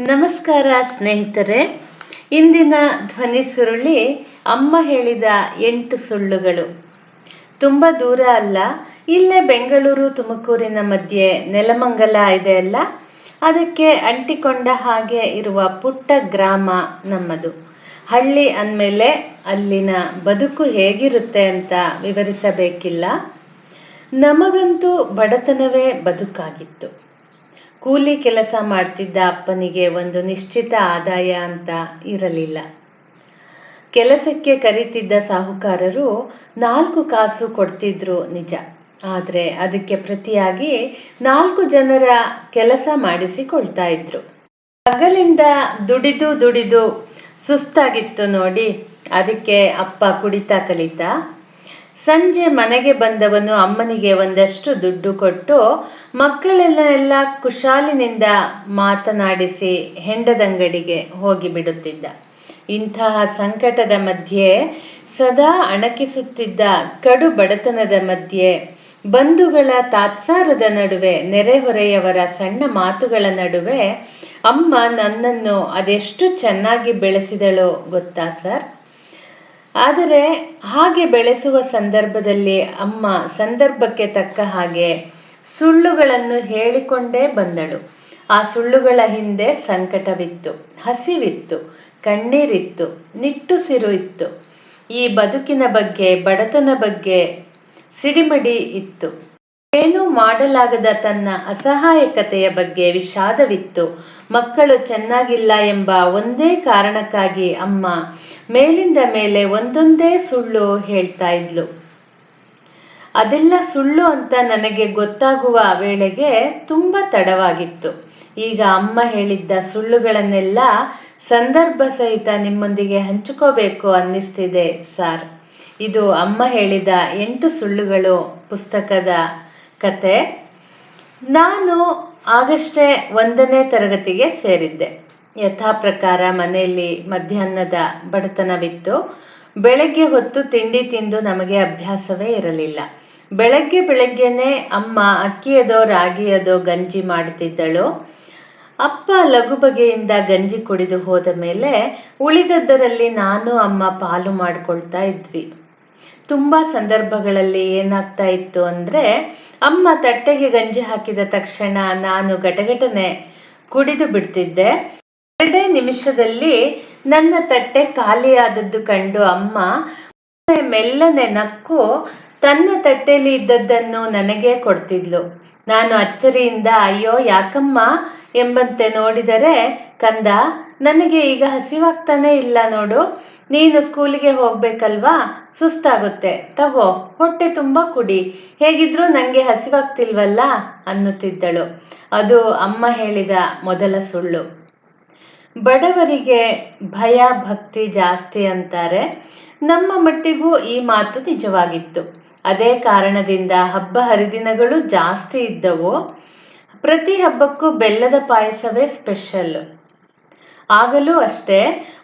ನಮಸ್ಕಾರ ಸ್ನೇಹಿತರೆ. ಇಂದಿನ ಧ್ವನಿ ಸುರುಳಿ ಅಮ್ಮ ಹೇಳಿದ ಎಂಟು ಸುಳ್ಳುಗಳು. ತುಂಬ ದೂರ ಅಲ್ಲ, ಇಲ್ಲೇ ಬೆಂಗಳೂರು, ತುಮಕೂರಿನ ಮಧ್ಯೆ ನೆಲಮಂಗಲ ಇದೆ ಅಲ್ಲ, ಅದಕ್ಕೆ ಅಂಟಿಕೊಂಡ ಹಾಗೆ ಇರುವ ಪುಟ್ಟ ಗ್ರಾಮ ನಮ್ಮದು. ಹಳ್ಳಿ ಅಂದಮೇಲೆ ಅಲ್ಲಿನ ಬದುಕು ಹೇಗಿರುತ್ತೆ ಅಂತ ವಿವರಿಸಬೇಕಿಲ್ಲ. ನಮಗಂತೂ ಬಡತನವೇ ಬದುಕಾಗಿತ್ತು. ಕೂಲಿ ಕೆಲಸ ಮಾಡ್ತಿದ್ದ ಅಪ್ಪನಿಗೆ ಒಂದು ನಿಶ್ಚಿತ ಆದಾಯ ಅಂತ ಇರಲಿಲ್ಲ. ಕೆಲಸಕ್ಕೆ ಕರೀತಿದ್ದ ಸಾಹುಕಾರರು ನಾಲ್ಕು ಕಾಸು ಕೊಡ್ತಿದ್ರು ನಿಜ. ಆದರೆ ಅದಕ್ಕೆ ಪ್ರತಿಯಾಗಿ ನಾಲ್ಕು ಜನರ ಕೆಲಸ ಮಾಡಿಸಿಕೊಳ್ತಾ ಇದ್ರು. ಹಗಲಿಂದ ದುಡಿದು ದುಡಿದು ಸುಸ್ತಾಗಿತ್ತು ನೋಡಿ. ಅದಕ್ಕೆ ಅಪ್ಪ ಕುಡಿತಾ ಕಲಿತಾ ಸಂಜೆ ಮನೆಗೆ ಬಂದವನು ಅಮ್ಮನಿಗೆ ಒಂದಷ್ಟು ದುಡ್ಡು ಕೊಟ್ಟು ಮಕ್ಕಳೆಲ್ಲ ಎಲ್ಲ ಕುಶಾಲಿನಿಂದ ಮಾತನಾಡಿಸಿ ಹೆಂಡದಂಗಡಿಗೆ ಹೋಗಿ ಬಿಡುತ್ತಿದ್ದ ಇಂತಹ ಸಂಕಟದ ಮಧ್ಯೆ ಸದಾ ಅಣಕಿಸುತ್ತಿದ್ದ ಕಡು ಬಡತನದ ಮಧ್ಯೆ ಬಂಧುಗಳ ತಾತ್ಸಾರದ ನಡುವೆ ನೆರೆಹೊರೆಯವರ ಸಣ್ಣ ಮಾತುಗಳ ನಡುವೆ ಅಮ್ಮ ನನ್ನನ್ನು ಅದೆಷ್ಟು ಚೆನ್ನಾಗಿ ಬೆಳೆಸಿದಳೋ ಗೊತ್ತಾ ಸರ್? ಆದರೆ ಹಾಗೆ ಬೆಳೆಸುವ ಸಂದರ್ಭದಲ್ಲಿ ಅಮ್ಮ ಸಂದರ್ಭಕ್ಕೆ ತಕ್ಕ ಹಾಗೆ ಸುಳ್ಳುಗಳನ್ನು ಹೇಳಿಕೊಂಡೇ ಬಂದಳು. ಆ ಸುಳ್ಳುಗಳ ಹಿಂದೆ ಸಂಕಟವಿತ್ತು, ಹಸಿವಿತ್ತು, ಕಣ್ಣೀರಿತ್ತು, ನಿಟ್ಟುಸಿರು ಇತ್ತು. ಈ ಬದುಕಿನ ಬಗ್ಗೆ, ಬಡತನ ಬಗ್ಗೆ ಸಿಡಿಮಡಿ ಇತ್ತು. ಏನೂ ಮಾಡಲಾಗದ ತನ್ನ ಅಸಹಾಯಕತೆಯ ಬಗ್ಗೆ ವಿಷಾದವಿತ್ತು. ಮಕ್ಕಳು ಚೆನ್ನಾಗಿಲ್ಲ ಎಂಬ ಒಂದೇ ಕಾರಣಕ್ಕಾಗಿ ಅಮ್ಮ ಮೇಲಿಂದ ಮೇಲೆ ಒಂದೊಂದೇ ಸುಳ್ಳು ಹೇಳ್ತಾ ಇದ್ಲು. ಅದೆಲ್ಲ ಸುಳ್ಳು ಅಂತ ನನಗೆ ಗೊತ್ತಾಗುವ ವೇಳೆಗೆ ತುಂಬ ತಡವಾಗಿತ್ತು. ಈಗ ಅಮ್ಮ ಹೇಳಿದ್ದ ಸುಳ್ಳುಗಳನ್ನೆಲ್ಲ ಸಂದರ್ಭ ಸಹಿತ ನಿಮ್ಮೊಂದಿಗೆ ಹಂಚಿಕೋಬೇಕು ಅನ್ನಿಸ್ತಿದೆ, ಸಾರ್. ಇದು ಅಮ್ಮ ಹೇಳಿದ ಎಂಟು ಸುಳ್ಳುಗಳು ಪುಸ್ತಕದ ಕತೆ. ನಾನು ಆಗಷ್ಟೇ ಒಂದನೇ ತರಗತಿಗೆ ಸೇರಿದ್ದೆ. ಯಥಾ ಪ್ರಕಾರ ಮನೆಯಲ್ಲಿ ಮಧ್ಯಾಹ್ನದ ಬಡತನವಿತ್ತು. ಬೆಳಗ್ಗೆ ಹೊತ್ತು ತಿಂಡಿ ತಿಂದು ನಮಗೆ ಅಭ್ಯಾಸವೇ ಇರಲಿಲ್ಲ. ಬೆಳಗ್ಗೆ ಬೆಳಗ್ಗೆನೆ ಅಮ್ಮ ಅಕ್ಕಿಯದೋ ರಾಗಿಯದೋ ಗಂಜಿ ಮಾಡುತ್ತಿದ್ದಳು ಅಪ್ಪ ಲಘು ಬಗೆಯಿಂದ ಗಂಜಿ ಕುಡಿದು ಹೋದ ಮೇಲೆ ಉಳಿದದ್ದರಲ್ಲಿ ನಾನು ಅಮ್ಮ ಪಾಲು ಮಾಡ್ಕೊಳ್ತಾ ಇದ್ವಿ. ತುಂಬ ಸಂದರ್ಭಗಳಲ್ಲಿ ಏನಾಗ್ತಾ ಇತ್ತು ಅಂದರೆ, ಅಮ್ಮ ತಟ್ಟೆಗೆ ಗಂಜಿ ಹಾಕಿದ ತಕ್ಷಣ ನಾನು ಗಟಗಟನೆ ಕುಡಿದು ಬಿಡ್ತಿದ್ದೆ. ಎರಡೇ ನಿಮಿಷದಲ್ಲಿ ನನ್ನ ತಟ್ಟೆ ಖಾಲಿಯಾದದ್ದು ಕಂಡು ಅಮ್ಮ ಮೆಲ್ಲನೆ ನಕ್ಕು ತನ್ನ ತಟ್ಟೆಯಲ್ಲಿ ಇದ್ದದ್ದನ್ನು ನನಗೆ ಕೊಡ್ತಿದ್ಲು. ನಾನು ಅಚ್ಚರಿಯಿಂದ, ಅಯ್ಯೋ, ಯಾಕಮ್ಮ? ಎಂಬಂತೆ ನೋಡಿದರೆ, ಕಂದ, ನನಗೆ ಈಗ ಹಸಿವಾಗ್ತಾನೆ ಇಲ್ಲ ನೋಡು. ನೀನು ಸ್ಕೂಲಿಗೆ ಹೋಗ್ಬೇಕಲ್ವಾ? ಸುಸ್ತಾಗುತ್ತೆ. ತಗೋ, ಹೊಟ್ಟೆ ತುಂಬಾ ಕುಡಿ. ಹೇಗಿದ್ರೂ ನನಗೆ ಹಸಿವಾಗ್ತಿಲ್ವಲ್ಲ? ಅನ್ನುತ್ತಿದ್ದಳು. ಅದು ಅಮ್ಮ ಹೇಳಿದ ಮೊದಲ ಸುಳ್ಳು. ಬಡವರಿಗೆ ಭಯ ಭಕ್ತಿ ಜಾಸ್ತಿ ಅಂತಾರೆ. ನಮ್ಮ ಮಟ್ಟಿಗೂ ಈ ಮಾತು ನಿಜವಾಗಿತ್ತು. ಅದೇ ಕಾರಣದಿಂದ ಹಬ್ಬ ಹರಿದಿನಗಳು ಜಾಸ್ತಿ ಇದ್ದವು. ಪ್ರತಿ ಹಬ್ಬಕ್ಕೂ ಬೆಲ್ಲದ ಪಾಯಸವೇ ಸ್ಪೆಷಲ್. ಆಗಲೂ ಅಷ್ಟೇ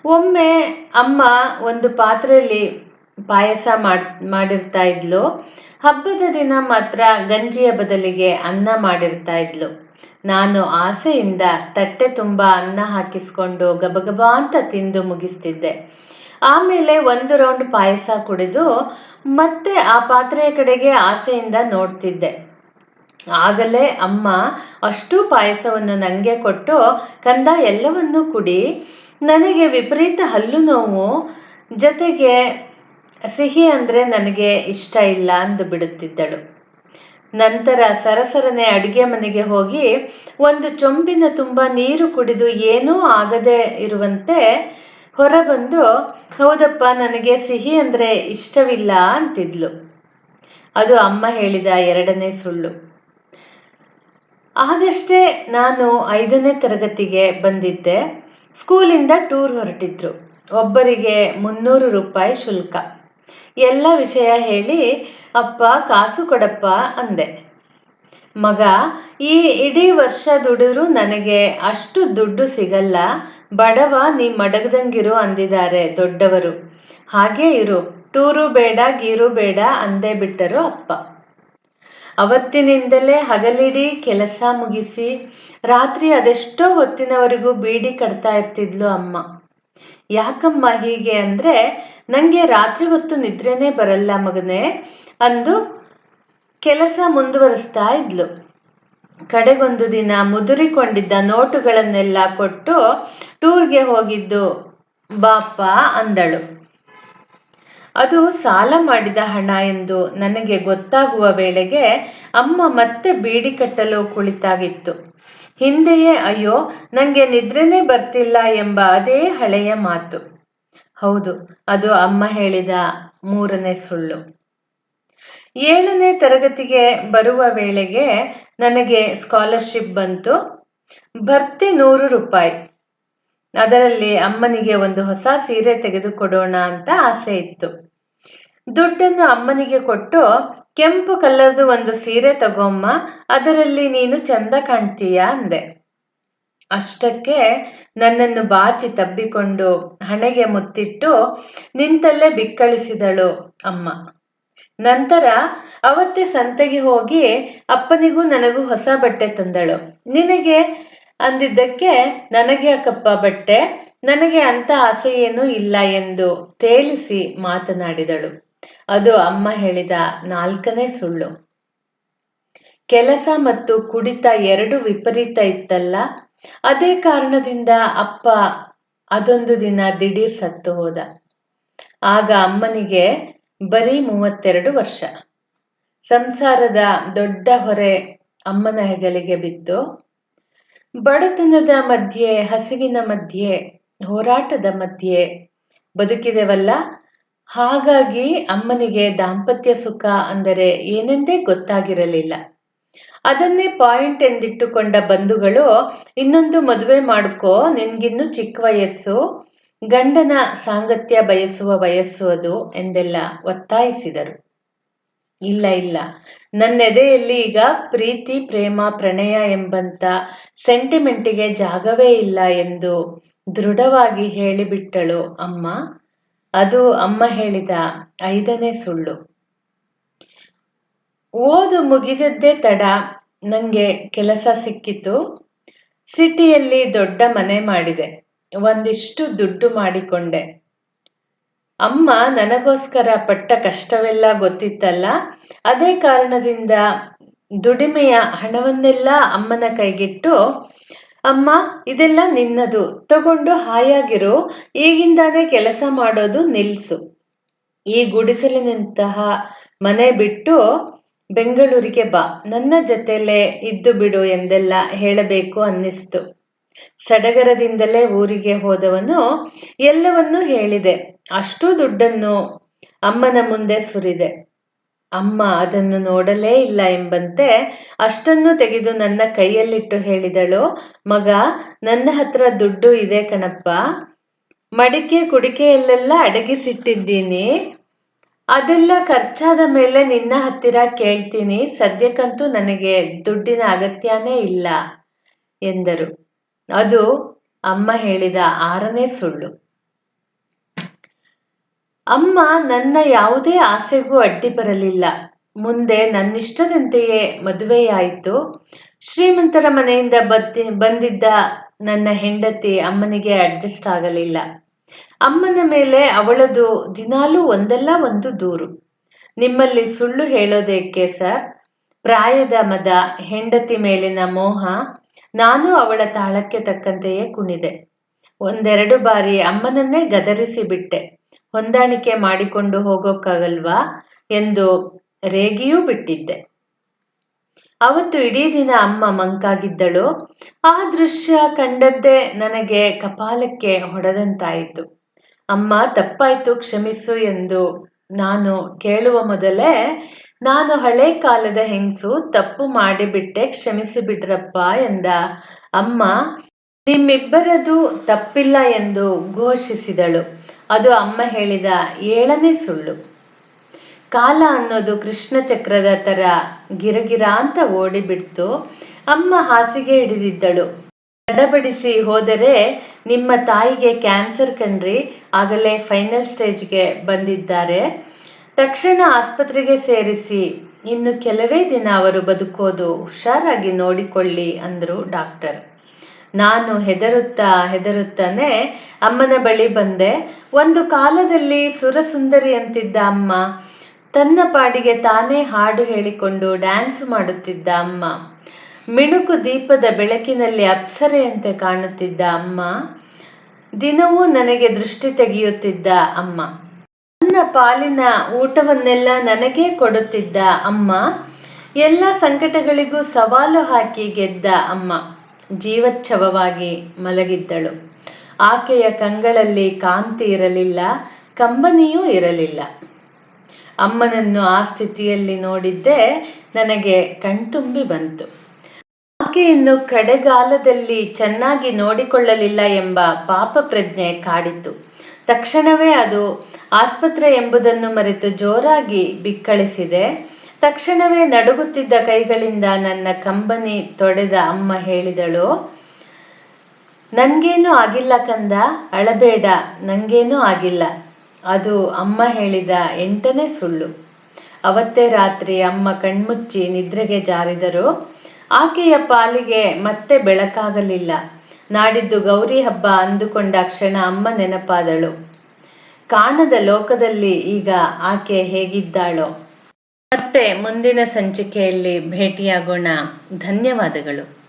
ಒಮ್ಮೆ ಅಮ್ಮ ಒಂದು ಪಾತ್ರೆಯಲ್ಲಿ ಪಾಯಸ ಮಾಡ್, ಮಾಡಿರ್ತಾ ಇದ್ಲು. ಹಬ್ಬದ ದಿನ ಮಾತ್ರ ಗಂಜಿಯ ಬದಲಿಗೆ ಅನ್ನ ಮಾಡಿರ್ತಾ ಇದ್ಲು. ನಾನು ಆಸೆಯಿಂದ ತಟ್ಟೆ ತುಂಬ ಅನ್ನ ಹಾಕಿಸ್ಕೊಂಡು ಗಬಗಬ ಅಂತ ತಿಂದು ಮುಗಿಸ್ತಿದ್ದೆ. ಆಮೇಲೆ ಒಂದು ರೌಂಡ್ ಪಾಯಸ ಕುಡಿದು ಮತ್ತೆ ಆ ಪಾತ್ರೆಯ ಕಡೆಗೆ ಆಸೆಯಿಂದ ನೋಡ್ತಿದ್ದೆ. ಆಗಲೇ ಅಮ್ಮ ಅಷ್ಟು ಪಾಯಸವನ್ನು ನನಗೆ ಕೊಟ್ಟು, ಕಂದ, ಎಲ್ಲವನ್ನೂ ಕುಡಿ. ನನಗೆ ವಿಪರೀತ ಹಲ್ಲು ನೋವು, ಜೊತೆಗೆ ಸಿಹಿ ಅಂದರೆ ನನಗೆ ಇಷ್ಟ ಇಲ್ಲ ಅಂದು ಬಿಡುತ್ತಿದ್ದಳು. ನಂತರ ಸರಸರನೆ ಅಡುಗೆ ಮನೆಗೆ ಹೋಗಿ ಒಂದು ಚೊಂಬಿನ ತುಂಬ ನೀರು ಕುಡಿದು ಏನೂ ಆಗದೆ ಇರುವಂತೆ ಹೊರಬಂದು, ಹೌದಪ್ಪ, ನನಗೆ ಸಿಹಿ ಅಂದರೆ ಇಷ್ಟವಿಲ್ಲ ಅಂತಿದ್ಲು. ಅದು ಅಮ್ಮ ಹೇಳಿದ ಎರಡನೇ ಸುಳ್ಳು. ಆಗಷ್ಟೇ ನಾನು ಐದನೇ ತರಗತಿಗೆ ಬಂದಿದ್ದೆ. ಸ್ಕೂಲಿಂದ ಟೂರ್ ಹೊರಟಿದ್ರು. ಒಬ್ಬರಿಗೆ ಮುನ್ನೂರು ರೂಪಾಯಿ ಶುಲ್ಕ. ಎಲ್ಲ ವಿಷಯ ಹೇಳಿ, ಅಪ್ಪ, ಕಾಸು ಕೊಡಪ್ಪ ಅಂದೆ. ಮಗ, ಈ ಇಡೀ ವರ್ಷ ದುಡಿದ್ರು ನನಗೆ ಅಷ್ಟು ದುಡ್ಡು ಸಿಗಲ್ಲ, ಬಡವ ನೀ ಮಡಗದಂಗಿರು ಅಂದಿದ್ದಾರೆ ದೊಡ್ಡವರು. ಹಾಗೇ ಇರು, ಟೂರು ಬೇಡ, ಗೀರು ಬೇಡ ಅಂದೇ ಬಿಟ್ಟರು ಅಪ್ಪ. ಅವತ್ತಿನಿಂದಲೇ ಹಗಲಿಡೀ ಕೆಲಸ ಮುಗಿಸಿ ರಾತ್ರಿ ಅದೆಷ್ಟೋ ಹೊತ್ತಿನವರೆಗೂ ಬೀಡಿ ಕಟ್ತಾ ಇರ್ತಿದ್ಲು ಅಮ್ಮ. ಯಾಕಮ್ಮ ಹೀಗೆ ಅಂದ್ರೆ ನಂಗೆ ರಾತ್ರಿ ಹೊತ್ತು ನಿದ್ರೆನೇ ಬರಲ್ಲ ಮಗನೇ ಅಂದು ಕೆಲಸ ಮುಂದುವರಿಸ್ತಾ ಇದ್ಲು. ಕಡೆಗೊಂದು ದಿನ ಮುದುರಿಕೊಂಡಿದ್ದ ನೋಟುಗಳನ್ನೆಲ್ಲ ಕೊಟ್ಟು ಟೂರ್ಗೆ ಹೋಗಿದ್ದು ಬಾಪ ಅಂದಳು. ಅದು ಸಾಲ ಮಾಡಿದ ಹಣ ಎಂದು ನನಗೆ ಗೊತ್ತಾಗುವ ವೇಳೆಗೆ ಅಮ್ಮ ಮತ್ತೆ ಬೀಡಿ ಕಟ್ಟಲು ಕುಳಿತಾಗಿತ್ತು. ಹಿಂದೆಯೇ ಅಯ್ಯೋ ನನಗೆ ನಿದ್ರೆನೇ ಬರ್ತಿಲ್ಲ ಎಂಬ ಅದೇ ಹಳೆಯ ಮಾತು. ಹೌದು, ಅದು ಅಮ್ಮ ಹೇಳಿದ ಮೂರನೇ ಸುಳ್ಳು. ಏಳನೇ ತರಗತಿಗೆ ಬರುವ ವೇಳೆಗೆ ನನಗೆ ಸ್ಕಾಲರ್ಶಿಪ್ ಬಂತು. ಭರ್ತಿ ನೂರು ರೂಪಾಯಿ. ಅದರಲ್ಲಿ ಅಮ್ಮನಿಗೆ ಒಂದು ಹೊಸ ಸೀರೆ ತೆಗೆದುಕೊಡೋಣ ಅಂತ ಆಸೆ ಇತ್ತು. ದುಡ್ಡನ್ನು ಅಮ್ಮನಿಗೆ ಕೊಟ್ಟು, ಕೆಂಪು ಕಲರ್ದು ಒಂದು ಸೀರೆ ತಗೊಮ್ಮ, ಅದರಲ್ಲಿ ನೀನು ಚಂದ ಕಾಣ್ತೀಯ ಅಂದೆ. ಅಷ್ಟಕ್ಕೆ ನನ್ನನ್ನು ಬಾಚಿ ತಬ್ಬಿಕೊಂಡು ಹಣೆಗೆ ಮುತ್ತಿಟ್ಟು ನಿಂತಲ್ಲೇ ಬಿಕ್ಕಳಿಸಿದಳು ಅಮ್ಮ. ನಂತರ ಅವತ್ತೇ ಸಂತೆಗೆ ಹೋಗಿ ಅಪ್ಪನಿಗೂ ನನಗೂ ಹೊಸ ಬಟ್ಟೆ ತಂದಳು. ನಿನಗೆ ಅಂದಿದ್ದಕ್ಕೆ ನನಗೆ ಅಕ್ಕಪ್ಪ ಬಟ್ಟೆ, ನನಗೆ ಅಂತ ಆಸೆ ಏನೂ ಇಲ್ಲ ಎಂದು ತೇಲಿಸಿ ಮಾತನಾಡಿದಳು. ಅದು ಅಮ್ಮ ಹೇಳಿದ ನಾಲ್ಕನೇ ಸುಳ್ಳು. ಕೆಲಸ ಮತ್ತು ಕುಡಿತ ಎರಡು ವಿಪರೀತ ಇತ್ತಲ್ಲ, ಅದೇ ಕಾರಣದಿಂದ ಅಪ್ಪ ಅದೊಂದು ದಿನ ದಿಢೀರ್ ಸತ್ತು ಹೋದ. ಆಗ ಅಮ್ಮನಿಗೆ ಬರೀ ಮೂವತ್ತೆರಡು ವರ್ಷ. ಸಂಸಾರದ ದೊಡ್ಡ ಹೊರೆ ಅಮ್ಮನ ಹೆಗಲಿಗೆ ಬಿತ್ತು. ಬಡತನದ ಮಧ್ಯೆ, ಹಸಿವಿನ ಮಧ್ಯೆ, ಹೋರಾಟದ ಮಧ್ಯೆ ಬದುಕಿದೆವಲ್ಲ? ಹಾಗಾಗಿ ಅಮ್ಮನಿಗೆ ದಾಂಪತ್ಯ ಸುಖ ಅಂದರೆ ಏನೆಂದೇ ಗೊತ್ತಾಗಿರಲಿಲ್ಲ. ಅದನ್ನೇ ಪಾಯಿಂಟ್ ಎಂದಿಟ್ಟುಕೊಂಡ ಬಂಧುಗಳು, ಇನ್ನೊಂದು ಮದುವೆ ಮಾಡ್ಕೋ, ನಿನ್ಗಿನ್ನು ಚಿಕ್ಕ ವಯಸ್ಸು, ಗಂಡನ ಸಾಂಗತ್ಯ ಬಯಸುವ ವಯಸ್ಸು ಅದು ಎಂದೆಲ್ಲ ಒತ್ತಾಯಿಸಿದರು. ಇಲ್ಲ ಇಲ್ಲ. ನನ್ನೆದೆಯಲ್ಲಿ ಈಗ ಪ್ರೀತಿ, ಪ್ರೇಮ, ಪ್ರಣಯ ಎಂಬಂತ ಸೆಂಟಿಮೆಂಟಿಗೆ ಜಾಗವೇ ಇಲ್ಲ ಎಂದು ದೃಢವಾಗಿ ಹೇಳಿಬಿಟ್ಟಳು ಅಮ್ಮ. ಅದು ಅಮ್ಮ ಹೇಳಿದ ಐದನೇ ಸುಳ್ಳು. ಓದು ಮುಗಿದದ್ದೇ ತಡ ನನಗೆ ಕೆಲಸ ಸಿಕ್ಕಿತು. ಸಿಟಿಯಲ್ಲಿ ದೊಡ್ಡ ಮನೆ ಮಾಡಿದೆ. ಒಂದಿಷ್ಟು ದುಡ್ಡು ಮಾಡಿಕೊಂಡೆ. ಅಮ್ಮ ನನಗೋಸ್ಕರ ಪಟ್ಟ ಕಷ್ಟವೆಲ್ಲ ಗೊತ್ತಿತ್ತಲ್ಲ? ಅದೇ ಕಾರಣದಿಂದ ದುಡಿಮೆಯ ಹಣವನ್ನೆಲ್ಲ ಅಮ್ಮನ ಕೈಗಿಟ್ಟು, ಅಮ್ಮ, ಇದೆಲ್ಲ ನಿನ್ನದು. ತಗೊಂಡು ಹಾಯಾಗಿರು. ಈಗಿಂದಾನೇ ಕೆಲಸ ಮಾಡೋದು ನಿಲ್ಸು. ಈ ಗುಡಿಸಲಿನಂತಹ ಮನೆ ಬಿಟ್ಟು, ಬೆಂಗಳೂರಿಗೆ ಬಾ. ನನ್ನ ಜೊತೆಲೇ ಇದ್ದು ಬಿಡು ಎಂದೆಲ್ಲ ಹೇಳಬೇಕು ಅನ್ನಿಸ್ತು. ಸಡಗರದಿಂದಲೇ ಊರಿಗೆ ಹೋದವನು ಎಲ್ಲವನ್ನೂ ಹೇಳಿದೆ. ಅಷ್ಟು ದುಡ್ಡನ್ನು ಅಮ್ಮನ ಮುಂದೆ ಸುರಿದೆ. ಅಮ್ಮ ಅದನ್ನು ನೋಡಲೇ ಇಲ್ಲ ಎಂಬಂತೆ ಅಷ್ಟನ್ನು ತೆಗೆದು ನನ್ನ ಕೈಯಲ್ಲಿಟ್ಟು ಹೇಳಿದಳು, ಮಗ, ನನ್ನ ಹತ್ರ ದುಡ್ಡು ಇದೆ ಕಣಪ್ಪ. ಮಡಿಕೆ ಕುಡಿಕೆಯಲ್ಲೆಲ್ಲ ಅಡಗಿಸಿಟ್ಟಿದ್ದೀನಿ. ಅದೆಲ್ಲ ಖರ್ಚಾದ ಮೇಲೆ ನಿನ್ನ ಹತ್ತಿರ ಕೇಳ್ತೀನಿ. ಸದ್ಯಕ್ಕಂತೂ ನನಗೆ ದುಡ್ಡಿನ ಅಗತ್ಯನೇ ಇಲ್ಲ ಎಂದರು. ಅದು ಅಮ್ಮ ಹೇಳಿದ ಆರನೇ ಸುಳ್ಳು. ಅಮ್ಮ, ನನ್ನ ಯಾವುದೇ ಆಸೆಗೂ ಅಡ್ಡಿ ಬರಲಿಲ್ಲ. ಮುಂದೆ ನನ್ನಿಷ್ಟದಂತೆಯೇ ಮದುವೆಯಾಯಿತು. ಶ್ರೀಮಂತರ ಮನೆಯಿಂದ ಬತ್ತಿ, ಬಂದಿದ್ದ ನನ್ನ ಹೆಂಡತಿ ಅಮ್ಮನಿಗೆ ಅಡ್ಜಸ್ಟ್ ಆಗಲಿಲ್ಲ. ಅಮ್ಮನ ಮೇಲೆ ಅವಳದು ದಿನಾಲೂ ಒಂದಲ್ಲ ಒಂದು ದೂರು. ನಿಮ್ಮಲ್ಲಿ ಸುಳ್ಳು ಹೇಳೋದೇಕೆ ಸರ್? ಪ್ರಾಯದ ಮದ, ಹೆಂಡತಿ ಮೇಲಿನ ಮೋಹ ನಾನು ಅವಳ ತಾಳಕ್ಕೆ ತಕ್ಕಂತೆಯೇ ಕುಣಿದೆ. ಒಂದೆರಡು ಬಾರಿ ಅಮ್ಮನನ್ನೇ ಗದರಿಸಿ ಬಿಟ್ಟೆ. ಹೊಂದಾಣಿಕೆ ಮಾಡಿಕೊಂಡು ಹೋಗೋಕ್ಕಾಗಲ್ವಾ ಎಂದು ರೇಗಿಯೂ ಬಿಟ್ಟಿದ್ದೆ. ಅವತ್ತು ಇಡೀ ದಿನ ಅಮ್ಮ ಮಂಕಾಗಿದ್ದಳು. ಆ ದೃಶ್ಯ ಕಂಡದ್ದೇ ನನಗೆ ಕಪಾಲಕ್ಕೆ ಹೊಡೆದಂತಾಯಿತು. ಅಮ್ಮ ತಪ್ಪಾಯ್ತು, ಕ್ಷಮಿಸು ಎಂದು ನಾನು ಕೇಳುವ ಮೊದಲೇ ನಾನು ಹಳೆ ಕಾಲದ ಹೆಂಗಸು ತಪ್ಪು ಮಾಡಿಬಿಟ್ಟೆ ಕ್ಷಮಿಸಿ ಬಿಡ್ರಪ್ಪ ಎಂದ. ಅಮ್ಮ, ನಿಮ್ಮಿಬ್ಬರದು ತಪ್ಪಿಲ್ಲ ಎಂದು ಘೋಷಿಸಿದಳು. ಅದು ಅಮ್ಮ ಹೇಳಿದ ಏಳನೇ ಸುಳ್ಳು. ಕಾಲ ಅನ್ನೋದು ಕೃಷ್ಣ ಚಕ್ರದ ತರ ಗಿರಗಿರ ಅಂತ ಓಡಿಬಿಡ್ತು. ಅಮ್ಮ ಹಾಸಿಗೆ ಹಿಡಿದಿದ್ದಳು. ತಡಬಡಿಸಿ ಹೋದರೆ ನಿಮ್ಮ ತಾಯಿಗೆ ಕ್ಯಾನ್ಸರ್ ಕಣ್ರಿ. ಆಗಲೇ ಫೈನಲ್ ಸ್ಟೇಜ್ಗೆ ಬಂದಿದ್ದಾರೆ. ತಕ್ಷಣ ಆಸ್ಪತ್ರೆಗೆ ಸೇರಿಸಿ, ಇನ್ನು ಕೆಲವೇ ದಿನ ಅವರು ಬದುಕೋದು ಹುಷಾರಾಗಿ ನೋಡಿಕೊಳ್ಳಿ ಅಂದರು ಡಾಕ್ಟರ್. ನಾನು ಹೆದರುತ್ತಾ ಹೆದರುತ್ತಾನೆ, ಅಮ್ಮನ ಬಳಿ ಬಂದೆ. ಒಂದು ಕಾಲದಲ್ಲಿ ಸುರಸುಂದರಿ ಅಂತಿದ್ದ ಅಮ್ಮ, ತನ್ನ ಪಾಡಿಗೆ ತಾನೇ ಹಾಡು ಹೇಳಿಕೊಂಡು ಡ್ಯಾನ್ಸ್ ಮಾಡುತ್ತಿದ್ದ ಅಮ್ಮ, ಮಿಣುಕು ದೀಪದ ಬೆಳಕಿನಲ್ಲಿ ಅಪ್ಸರೆಯಂತೆ ಕಾಣುತ್ತಿದ್ದ ಅಮ್ಮ, ದಿನವೂ ನನಗೆ ದೃಷ್ಟಿ ತೆಗೆಯುತ್ತಿದ್ದ ಅಮ್ಮ. ನನ್ನ ಪಾಲಿನ ಊಟವನ್ನೆಲ್ಲ ನನಗೇ ಕೊಡುತ್ತಿದ್ದ ಅಮ್ಮ, ಎಲ್ಲ ಸಂಕಟಗಳಿಗೂ ಸವಾಲು ಹಾಕಿ ಗೆದ್ದ ಅಮ್ಮ. ಜೀವಚ್ಛವವಾಗಿ ಮಲಗಿದ್ದಳು. ಆಕೆಯ ಕಂಗಳಲ್ಲಿ ಕಾಂತಿ ಇರಲಿಲ್ಲ, ಕಂಬನಿಯೂ ಇರಲಿಲ್ಲ. ಅಮ್ಮನನ್ನು ಆ ಸ್ಥಿತಿಯಲ್ಲಿ ನೋಡಿದ್ದೆ ನನಗೆ ಕಣ್ತುಂಬಿ ಬಂತು. ಆಕೆಯನ್ನು ಕಡೆಗಾಲದಲ್ಲಿ ಚೆನ್ನಾಗಿ ನೋಡಿಕೊಳ್ಳಲಿಲ್ಲ ಎಂಬ ಪಾಪ ಪ್ರಜ್ಞೆ ಕಾಡಿತು ತಕ್ಷಣವೇ ಅದು ಆಸ್ಪತ್ರೆ ಎಂಬುದನ್ನು ಮರೆತು ಜೋರಾಗಿ ಬಿಕ್ಕಳಿಸಿದೆ. ತಕ್ಷಣವೇ ನಡುಗುತ್ತಿದ್ದ ಕೈಗಳಿಂದ ನನ್ನ ಕಂಬನಿ ತೊಡೆದ ಅಮ್ಮ ಹೇಳಿದಳು ನನ್ಗೇನು ಆಗಿಲ್ಲ ಕಂದ, ಅಳಬೇಡ, ನಂಗೇನೂ ಆಗಿಲ್ಲ. ಅದು ಅಮ್ಮ ಹೇಳಿದ ಎಂಟನೇ ಸುಳ್ಳು. ಅವತ್ತೇ ರಾತ್ರಿ ಅಮ್ಮ ಕಣ್ಮುಚ್ಚಿ ನಿದ್ರೆಗೆ ಜಾರಿದರು. ಆಕೆಯ ಪಾಲಿಗೆ ಮತ್ತೆ ಬೆಳಕಾಗಲಿಲ್ಲ. ನಾಡಿದ್ದು ಗೌರಿ ಹಬ್ಬ ಅಂದುಕೊಂಡ ಕ್ಷಣ ಅಮ್ಮ ನೆನಪಾದಳು. ಕಾಣದ ಲೋಕದಲ್ಲಿ ಈಗ ಆಕೆ ಹೇಗಿದ್ದಾಳೋ. ಮತ್ತೆ ಮುಂದಿನ ಸಂಚಿಕೆಯಲ್ಲಿ ಭೇಟಿಯಾಗೋಣ. ಧನ್ಯವಾದಗಳು.